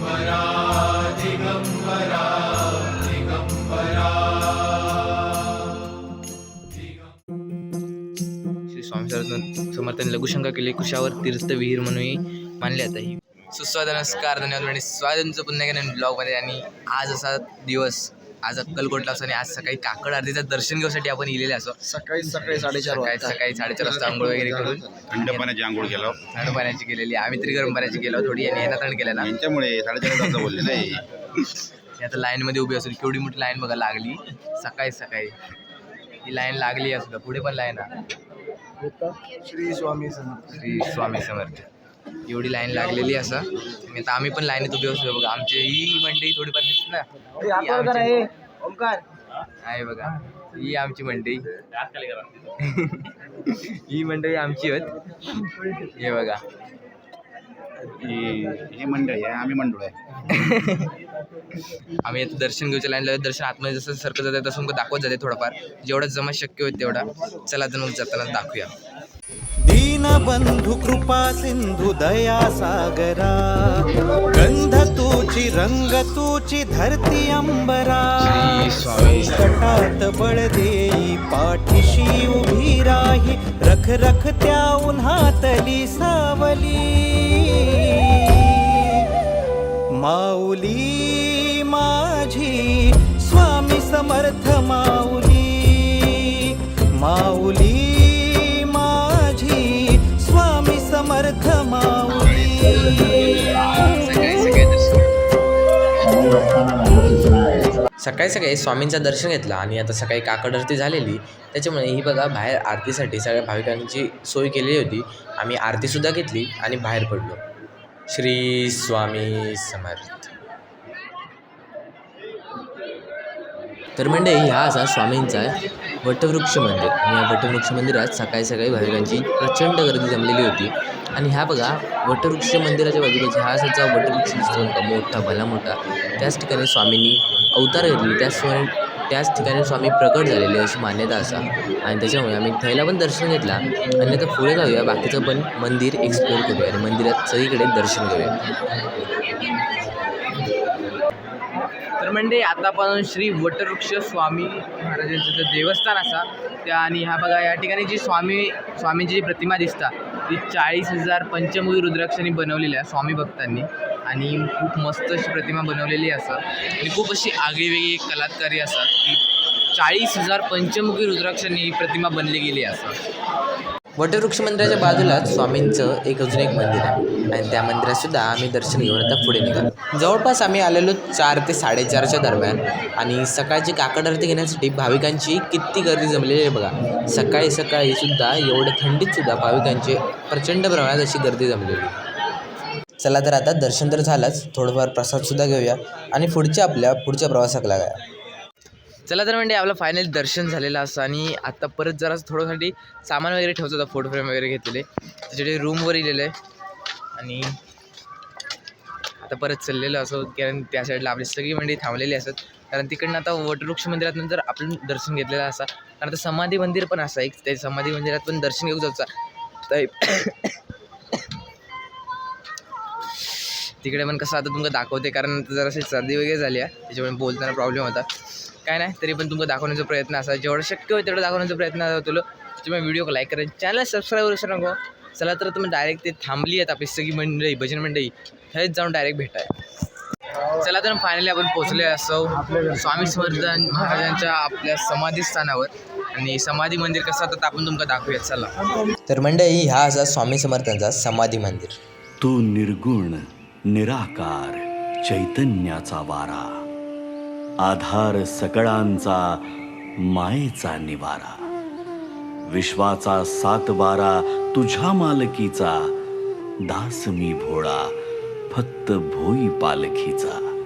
श्री स्वामी समर्थ समर्थांनी लघुशंका केली कुशावर तीर्थ विहीर म्हणूनही मानले जाते ही सुस्वाद नमस्कार धन्यवाद आणि स्वागत पुन्हा ब्लॉगमध्ये आणि आज असा दिवस आज अक्कलकोटला असं आणि आज सकाळी काकड आरतीचं दर्शन घेण्यासाठी आपण इलेले असो. सकाळी सकाळी साडेचार सकाळी साडेचार वाजता आंघोळ वगैरे करून. थंड पाण्याची आंघोळ केलं. थंड पाण्याची केलेली. आम्ही तरी गरम पाण्याची केलो. थोडी आणि यांना थंड केलं ना. यांच्यामुळे साडेचार वाजता बोललेलं आहे हे आता लाईनमध्ये उभी असेल केवढी मोठी लाईन बघा लागली. सकाळी सकाळी. ही लाईन लागली असं पुढे पण लाईन श्री स्वामी समर्थ. श्री स्वामी समर्थ. एवढी लाईन लागलेली असं. आणि आता आम्ही पण लाईनीत उभी असतो बघा. आमची ही मंडळी थोडीफार दिसत ना. ही आमची- आहे बघा. ही आमची मंडळी ही मंडळी आमची होत. हे बघा. ही हे मंडळ आहे. आम्ही मंडळ आहे. आम्ही आता दर्शन घेऊच्या लाईन लावत दर्शन आतमध्ये जसं सरकत जाते तसं मग दाखवत जाते थोडंफार. जेवढं जमा शक्य होईल तेवढा. चला तर मग जाताना दाखवूया. दीनबंधु कृपा सिंधु दया सागरा। गंध तूची रंग तूची धरती अंबरा। कटात बळ देई पाठीशी उभी राही रख रख त्या उन्हातली सावली। माऊली माझी स्वामी समर्थ माऊली। माऊली सकाळी सकाळी स्वामींचं दर्शन घेतलं आणि आता सकाळी काकड आरती झालेली. त्याच्यामुळे ही बघा बाहेर आरतीसाठी सगळ्या भाविकांची सोय केलेली होती. आम्ही आरतीसुद्धा घेतली आणि बाहेर पडलो. श्री स्वामी समर्थ. तर म्हणजे हा असा स्वामींचा वटवृक्ष मंदिर. आणि या वटवृक्ष मंदिरात सकाळी सकाळी भाविकांची प्रचंड गर्दी जमलेली होती. आणि ह्या बघा वटवृक्ष मंदिराच्या बाजूला हा सचा वटवृक्ष दिसतो का मोठा भला मोठा त्याच ठिकाणी स्वामींनी अवतार घेतली त्याच त्याच ठिकाणी स्वामी प्रकट झालेले अशी मान्यता असा. आणि त्याच्यामुळे आम्ही थैला पण दर्शन घेतला. आणि आता पुढे जाऊया बाकीचं पण मंदिर एक्सप्लोर करूया आणि मंदिरात सगळीकडे दर्शन घेऊया म्हणजे आता आपण श्री वटवृक्ष स्वामी महाराजांचं जे देवस्थान असा त्या आणि ह्या बघा या ठिकाणी जी स्वामी स्वामींची जी प्रतिमा दिसता ती चाळीस हजार पंचमुखी रुद्राक्षांनी बनवलेली आहे स्वामी भक्तांनी. आणि खूप मस्त अशी प्रतिमा बनवलेली असा. आणि खूप अशी आगळीवेगळी कलाकारी असतात की चाळीस हजार पंचमुखी रुद्राक्षांनी ही प्रतिमा बनली गेली असा. वटवृक्ष मंदिराच्या बाजूलाच स्वामींचं एक अजून एक मंदिर आहे. आणि त्या मंदिरातसुद्धा आम्ही दर्शन घेऊन आता पुढे निघालो. जवळपास आम्ही आलेलो चार ते साडेचारच्या दरम्यान. आणि सकाळची काकड आरती घेण्यासाठी भाविकांची किती गर्दी जमलेली आहे बघा. सकाळी सकाळी सुद्धा एवढ्या थंडीतसुद्धा भाविकांची प्रचंड प्रमाणात अशी गर्दी जमलेली चला तर आता दर्शन तर झालंच. थोडंफार प्रसादसुद्धा घेऊया. आणि पुढच्या आपल्या पुढच्या प्रवासाक लागाया चला तर म्हणजे आपलं फायनल दर्शन झालेलं असं आणि आता परत जरा थोडंसाठी सामान वगैरे ठेवतो होता फोटो फ्रेम वगैरे घेतलेले. त्याच्याकडे रूमवर इलेलं. आहे आणि आता परत चाललेलं असं कारण त्या साईडला आपली सगळी मंडळी थांबलेली असत कारण तिकडनं आता वटवृक्ष मंदिरात नंतर आपण दर्शन घेतलेलं असा कारण आता समाधी मंदिर पण असा एक त्या समाधी मंदिरात पण दर्शन घेऊ जायचा तर तिकडे पण कसं आता तुमका दाखवते कारण जराशी सर्दी वगैरे झाली आहे. त्याच्यामुळे बोलताना प्रॉब्लेम होता. काय नाही तरी पण तुमका दाखवण्याचा प्रयत्न असा. जेवढं शक्य होईल तेवढं दाखवण्याचा प्रयत्न तुला. तुम्ही व्हिडिओ लाईक करा. चॅनल सबस्क्राईब करू नको. चला तर तुम्ही डायरेक्ट ते थांबली आहेत आपली सगळी मंडळी भजन मंडळी. हेच जाऊन डायरेक्ट भेटाय. चला तर फायनली आपण पोहोचले असो. स्वामी समर्थ महाराजांच्या आपल्या समाधी स्थानावर. आणि समाधी मंदिर कसं आता आपण तुमका दाखवूयात. चला. तर मंडळी हा असा स्वामी समर्थांचा समाधी मंदिर. तू निर्गुण निराकार चैतन्याचा वारा. आधार सकळांचा मायेचा निवारा. विश्वाचा सात बारा तुझ्या मालकीचा. दास मी भोळा फक्त भोई पालखीचा.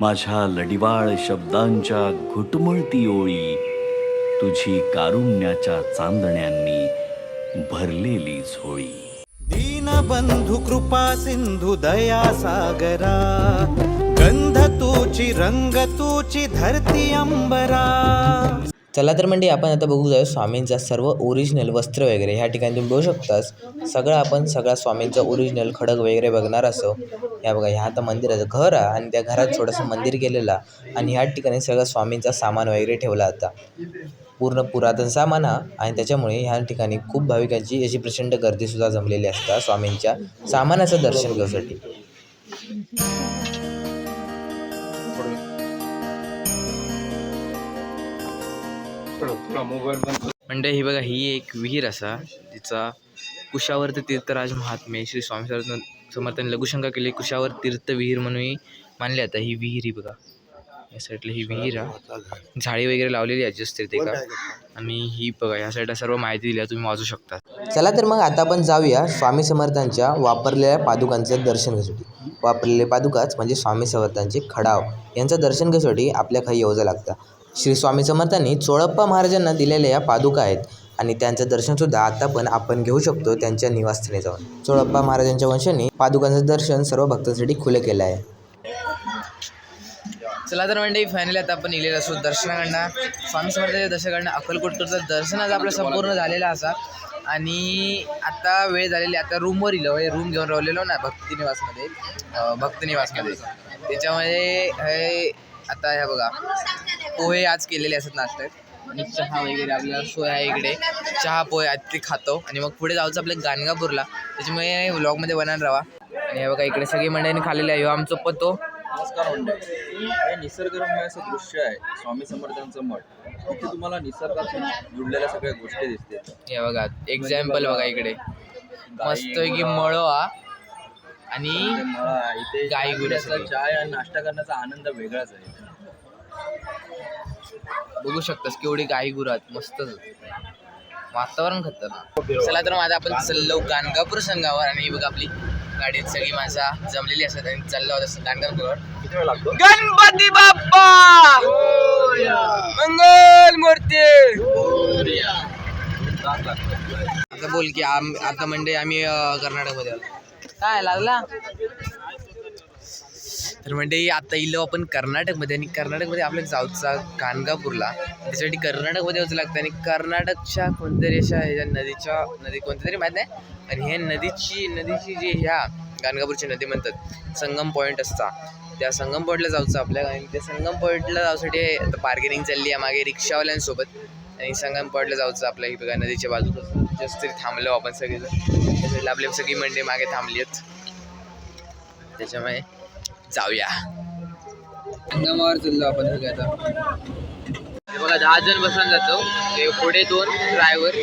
माझ्या लडिवाळ शब्दांच्या घुटमळती ओळी तुझी कारुण्याच्या चांदण्यांनी भरलेली झोळी. दीनबंधु कृपा सिंधु दया सागरा. तूची रंग तुची धरती अंबरा. चला तर म्हणजे आपण आता बघू जाऊ स्वामींचा सर्व ओरिजिनल वस्त्र वगैरे. ह्या ठिकाणी तुम्ही बघू शकतास सगळं आपण सगळा स्वामींचा ओरिजिनल खडक वगैरे बघणार असो. ह्या बघा ह्या आता मंदिराचं घर आहे आणि त्या घरात थोडंसं मंदिर केलेलं आणि ह्या ठिकाणी सगळं स्वामींचा सामान वगैरे ठेवला आता. पूर्ण पुरातन सामान हा आणि त्याच्यामुळे ह्या ठिकाणी खूप भाविकांची अशी प्रचंड गर्दीसुद्धा जमलेली असतात स्वामींच्या सामानाचं दर्शन घेण्यासाठी म्हणजे ही बघा ही एक विहीर असा तिचा कुशावर्त तीर्थराज महात्मे श्री स्वामी समर्थ समर्थांनी लघुशंका केली. कुशावर तीर्थ विहीर म्हणूनही मानली आता ही विहीर ही बघा. या साईडला ही विहीर आहे. झाडी वगैरे लावलेली आहे जस्ट तिथे का आणि ही बघा या साईडला सर्व माहिती दिली तुम्ही वाचू शकता. चला तर मग आता आपण जाऊया स्वामी समर्थांच्या वापरलेल्या पादुकांचं दर्शन घेण्यासाठी वापरलेले पादुकाच म्हणजे स्वामी समर्थांचे खडाव. यांचं दर्शन घेण्यासाठी आपल्या काही येवजं लागतं. श्री स्वामी समर्थांनी चोळप्पा महाराजांना दिलेल्या या पादुका आहेत आणि त्यांचं दर्शनसुद्धा आता पण आपण घेऊ शकतो त्यांच्या निवासस्थानी जाऊन. चोळप्पा महाराजांच्या वंशांनी पादुकांचं दर्शन सर्व भक्तांसाठी खुलं केलं आहे. चला तर म्हणजे फायनली आता आपण निघलेलो असो दर्शनाकडनं. स्वामी समर्थाच्या दर्शनाकडनं अक्कलकोटचं दर्शन आज आपलं संपूर्ण झालेलं असा. आणि आता वेळ झालेली आता रूमवर इलो रूम घेऊन राहिलेलो ना भक्तनिवासमध्ये भक्तनिवासमध्ये भक्त त्याच्यामध्ये हे आता ह्या बघा पोहे आज केलेले असतात नाश्त्यात. आणि चहा वगैरे आपल्याला सोय आहे इकडे. चहा पोहे आज ते खातो. आणि मग पुढे जायचं आपल्या गाणगापूरला. त्याच्यामुळे व्लॉगमध्ये बनवून राहा आणि हे बघा इकडे सगळी मंडळींनी खाल्लेले आहे. आमचं पतो. नमस्कार मंडळी. हे निसर्गरम्य असं दृश्य आहे. स्वामी समर्थांचं मठ. तिथे तुम्हाला निसर्गातून जुडलेल्या सगळ्या गोष्टी दिसतील. हे बघा एक्झाम्पल बघा इकडे. मस्त की मळो हा आणि इथे गुरं सगळी. चाय आणि नाश्ता करण्याचा आनंद वेगळाच आहे. बघू शकतास केवढी गाई गुरात मस्तच वातावरण खतरनाक. चला तर माझा आपण चाललो गाणगापूर संघावर आणि बघा आपली गाडीत सगळी माणसं जमलेली असतात आणि चाललो होतं गाणगापूरवर. गणपती बाप्पा! मंगल मूर्ती! आता बोल की आम आता म्हणजे आम्ही अं, कर्नाटकमध्ये आलो. काय लागला? तर म्हणजे आता इलो आपण कर्नाटकमध्ये आणि कर्नाटकमध्ये आपल्या जाऊचा गाणगापूरला. त्याच्यासाठी कर्नाटकमध्ये यायचं लागतं आणि कर्नाटकच्या कोणत्यातरी अशा ह्या नदीच्या नदी कोणत्या तरी माहीत नाही. आणि ह्या नदीची नदीची जी ह्या गाणगापूरची नदी म्हणतात संगम पॉईंट असता. त्या संगम पॉईंटला जाऊचं आपल्या आणि त्या संगम पॉईंटला जाऊसाठी आता बार्गेनिंग चालली आहे मागे रिक्षावाल्यांसोबत. आणि संगम पॉईंटला जाऊचं आपल्या ही बघा नदीच्या बाजूला. जस्ट तरी थांबलो आपण सगळेजण. साईडला आपली सगळी मंडळी मागे थांबली आहेत त्याच्यामुळे जाऊया. संगमावर चाललो आपण सगळे आता. बघा दहा जण बसून जातो. ते पुढे दोन ड्रायव्हर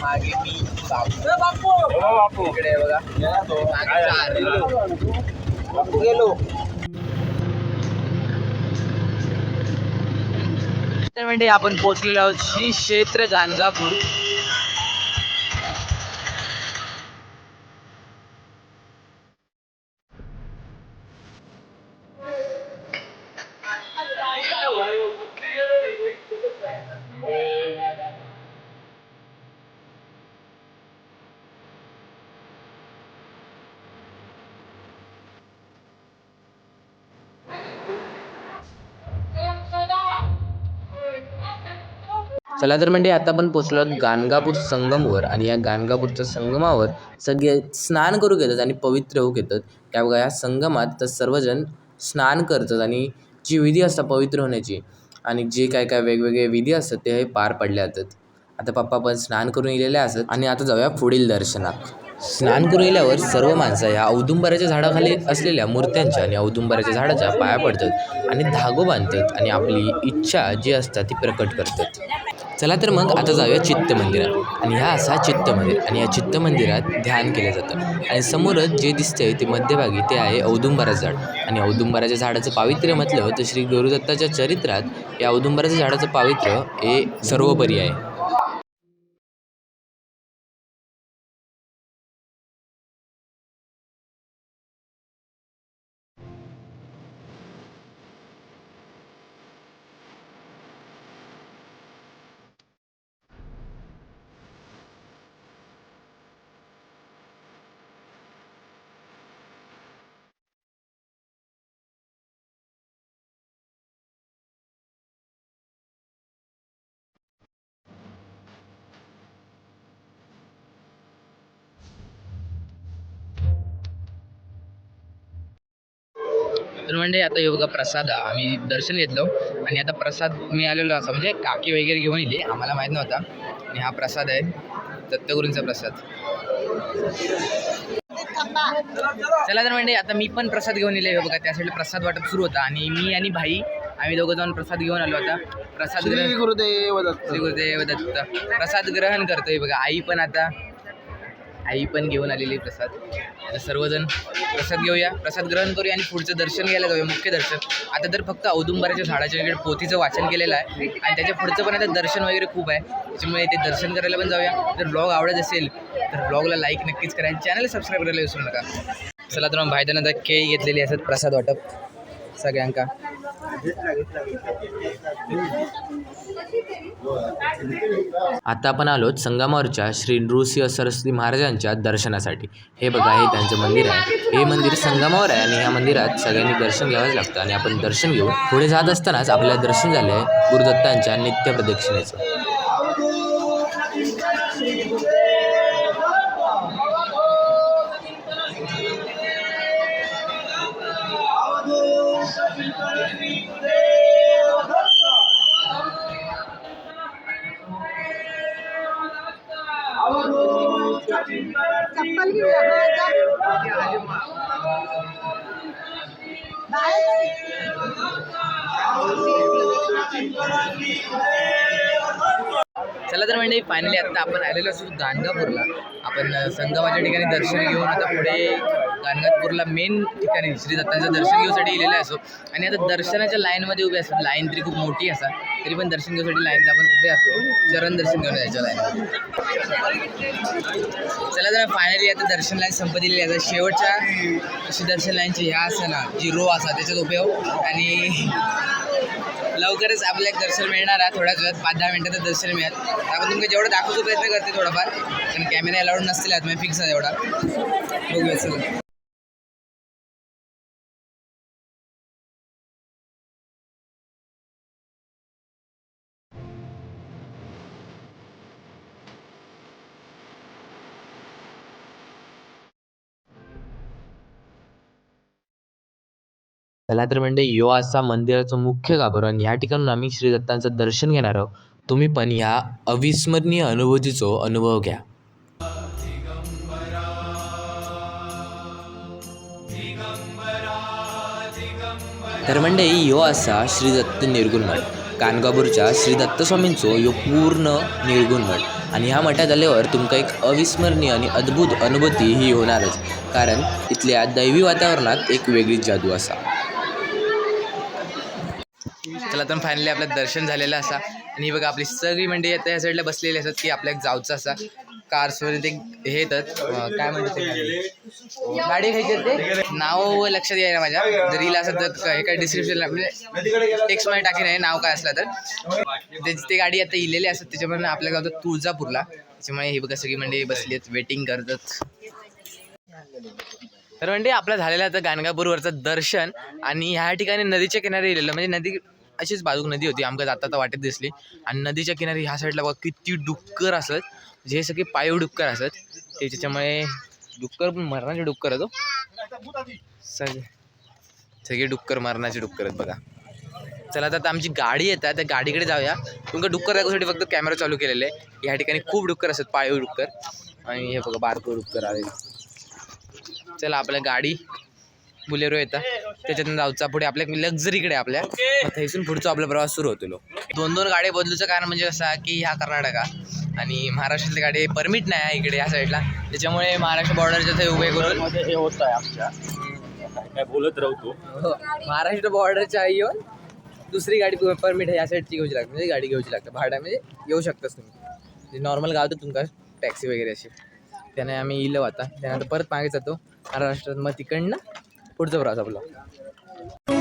मागे मी बापू. इकडे बघा. मागे चार. गेलो. तर म्हणजे आपण पोहोचलेलो आहोत श्री क्षेत्र गाणगापूर. चला तर म्हणजे आता आपण पोचलो गाणगापूर संगमवर आणि या गाणगापूरच्या संगमावर सगळे स्नान करू घेतात आणि पवित्र होऊ घेतात. त्या बघा या संगमात तर सर्वजण स्नान करतात आणि जी विधी असतात पवित्र होण्याची आणि जे काय काय वेगवेगळे विधी असतात ते हे पार पडले जातात. आता पप्पा पण स्नान करून गेलेले असत आणि आता जाऊया पुढील दर्शनात. स्नान करून गेल्यावर सर्व माणसं ह्या औदुंबराच्या झाडाखाली असलेल्या मूर्त्यांच्या आणि औदुंबराच्या झाडाच्या पाया पडतात आणि धागो बांधतात आणि आपली इच्छा जी असतात ती प्रकट करतात. चला तर मग आता जाऊया चित्त मंदिरात आणि ह्या असा चित्त मंदिर आणि या चित्त मंदिरात ध्यान केलं जातं. आणि समोरच जे दिसतंय ते मध्यभागी ते आहे औदुंबराचं झाड. आणि औदुंबराच्या झाडाचं पावित्र्य म्हटलं तर श्री गुरुदत्ताच्या चरित्रात या औदुंबराच्या झाडाचं पावित्र्य हे सर्वोपरी आहे. तर म्हणजे आता योगा प्रसाद आम्ही दर्शन घेतलो. आणि आता प्रसाद मी आलेलो असं म्हणजे काकी वगैरे घेऊन येली आम्हाला माहीत नव्हता. आणि हा प्रसाद आहे. दत्तगुरूंचा प्रसाद. चला तर म्हणजे आता मी पण प्रसाद घेऊन येले बघा. त्या साईडला प्रसाद वाटप सुरू होता. आणि मी आणि भाई आम्ही दोघं जाऊन प्रसाद घेऊन आलो आता. प्रसाद गुरुदेव दत्त. गुरुदेव दत्त. प्रसाद ग्रहण करतोय बघा. आई पण आता आई पण घेऊन आलेली आहे प्रसाद. आता सर्वजण प्रसाद घेऊया. प्रसाद ग्रहण करूया आणि पुढचं दर्शन घ्यायला जाऊया मुख्य दर्शन. आता तर फक्त औदुंबराच्या झाडाच्या वगैरे पोथीचं वाचन केलेलं आहे. आणि त्याच्या पुढचं पण आता दर्शन वगैरे खूप आहे. त्याच्यामुळे ते दर्शन करायला पण जाऊया. जर ब्लॉग आवडत असेल तर ब्लॉगला लाईक नक्कीच करा आणि चॅनल सबस्क्राईब करायला विसरू नका. चला तर मग भाईदानं आता केळी घेतलेली असतात प्रसाद वाटप. सगळ्यांका. आता आपण आलोत संगमावरच्या श्री नृसिंह सरस्वती महाराजांच्या दर्शनासाठी. हे बघा हे त्यांचं मंदिर आहे. हे मंदिर संगमावर आहे आणि ह्या मंदिरात सगळ्यांनी दर्शन घ्यावंच लागतं आणि आपण दर्शन घेऊ पुढे जात असतानाच आपल्याला दर्शन झालं आहे गुरुदत्तांच्या नित्य प्रदक्षिणेचं. चला तर म्हणजे फायनली आता आपण आलेलो असतो गाणगापूरला. आपण संगमाच्या ठिकाणी दर्शन घेऊन आता पुढे गाणगापूरला मेन ठिकाणी श्री दत्तांचं दर्शन घेऊसाठी गेलेलं असो. आणि आता दर्शनाच्या लाईनमध्ये उभे असतात. लाईन तरी खूप मोठी असा. तरी पण दर्शन घेऊसाठी लाईनला आपण उभे असतो. चरण दर्शन घेऊन जायचं लाईन चला तर फायनली आता दर्शन लाईन संपलेली आहे. आता शेवटच्या अशी दर्शन लाईनची ह्या असं ना जी रो असा त्याच्यात उभे हो आणि लवकरच आपल्याला दर्शन मिळणार आहे. थोड्याच वेळात पाच दहा मिनटात दर्शन मिळत आपण तुमका जेवढं दाखवतो प्रयत्न करते थोडाफार. कारण कॅमेरा अलाउड नसतील आत फिक्स आहे एवढा. बघूया चला. चला तर म्हणजे यो आसा मंदिराचं मुख्य गाभार आणि ह्या ठिकाणून आम्ही श्री दत्तांचं दर्शन घेणार आहोत. तुम्ही पण ह्या अविस्मरणीय अनुभूतीचा अनुभव घ्या. तर म्हणजे यो असा श्री दत्त निर्गुण मठ कानगापूरच्या श्री दत्तस्वामींचो यो पूर्ण निर्गुण मठ. आणि ह्या मठात आल्यावर तुमका एक अविस्मरणीय आणि अद्भुत अनुभूती ही होणारच. कारण इथल्या दैवी वातावरणात एक वेगळीच जादू असा. लागला तर फायनली आपलं दर्शन झालेलं असा. आणि ही बघा आपली सगळी मंडळी आता या साईडला बसलेली असतात की आपल्या जाऊचं असा. कार्सवर ते हे येतात. काय म्हणतात ते? गाडी? घ्यायची ते? नाव लक्षात यायला माझ्या. जर रील असत तर हे काय डिस्क्रिप्शनला म्हणजे टेक्स्टमध्ये मध्ये टाकीन आहे नाव काय असलं तर. ते ते गाडी आता इलेली असतात त्याच्यामुळे आपल्या गावात तुळजापूरला. त्याच्यामुळे हे बघा सगळी मंडळी बसली आहेत वेटिंग करतात. तर म्हणजे आपलं झालेलं आता गाणगापूरवरचं दर्शन. आणि ह्या ठिकाणी नदीच्या किनारी गेलेलं म्हणजे नदी अशीच बाजूक नदी होती. आमकां जाता तर वाटेत दिसली. आणि नदीच्या किनारी ह्या साईडला बघा किती डुक्कर असत. जे हे सगळे पायीव डुक्कर असत. त्याच्यामुळे डुक्कर पण मरणाचे डुक्कर होतो हो. सगळे सगळे डुक्कर मरणाचे डुक्कर आहेत बघा. चला तर आता आमची गाडी येतात त्या गाडीकडे जाऊया. तुमका डुक्कर दाखवण्यासाठी फक्त कॅमेरा चालू केलेले आहे. या ठिकाणी खूप डुक्कर असतात पाळीव डुक्कर. आणि हे बघा बारको डुक्कर आले चला आपल्या गाडी बुलेरो येतात त्याच्यातून जाऊचा पुढे आपल्या लक्झरीकडे आपल्या. थैसून पुढचा आपला प्रवास सुरू होतो दोन दोन गाड्या बदलूचं कारण म्हणजे असं की ह्या कर्नाटका आणि महाराष्ट्रातली गाडी परमिट नाही आहे इकडे या साईडला त्याच्यामुळे महाराष्ट्र बॉर्डरच्या ते उभे करून हे होत आहे आमच्या. बोलत राहतो हो, महाराष्ट्र बॉर्डरच्या येऊन दुसरी गाडी परमिट आहे या साईडची घ्यायची लागते. म्हणजे गाडी घ्यायची लागते. भाड्या म्हणजे येऊ शकतास तुम्ही. नॉर्मल गाव तर तुमका टॅक्सी वगैरे अशी. त्याने आम्ही इलो आता. त्यानंतर परत मागे जातो. महाराष्ट्रात मग तिकडनं पुढचा प्रवास आपला. Thank you.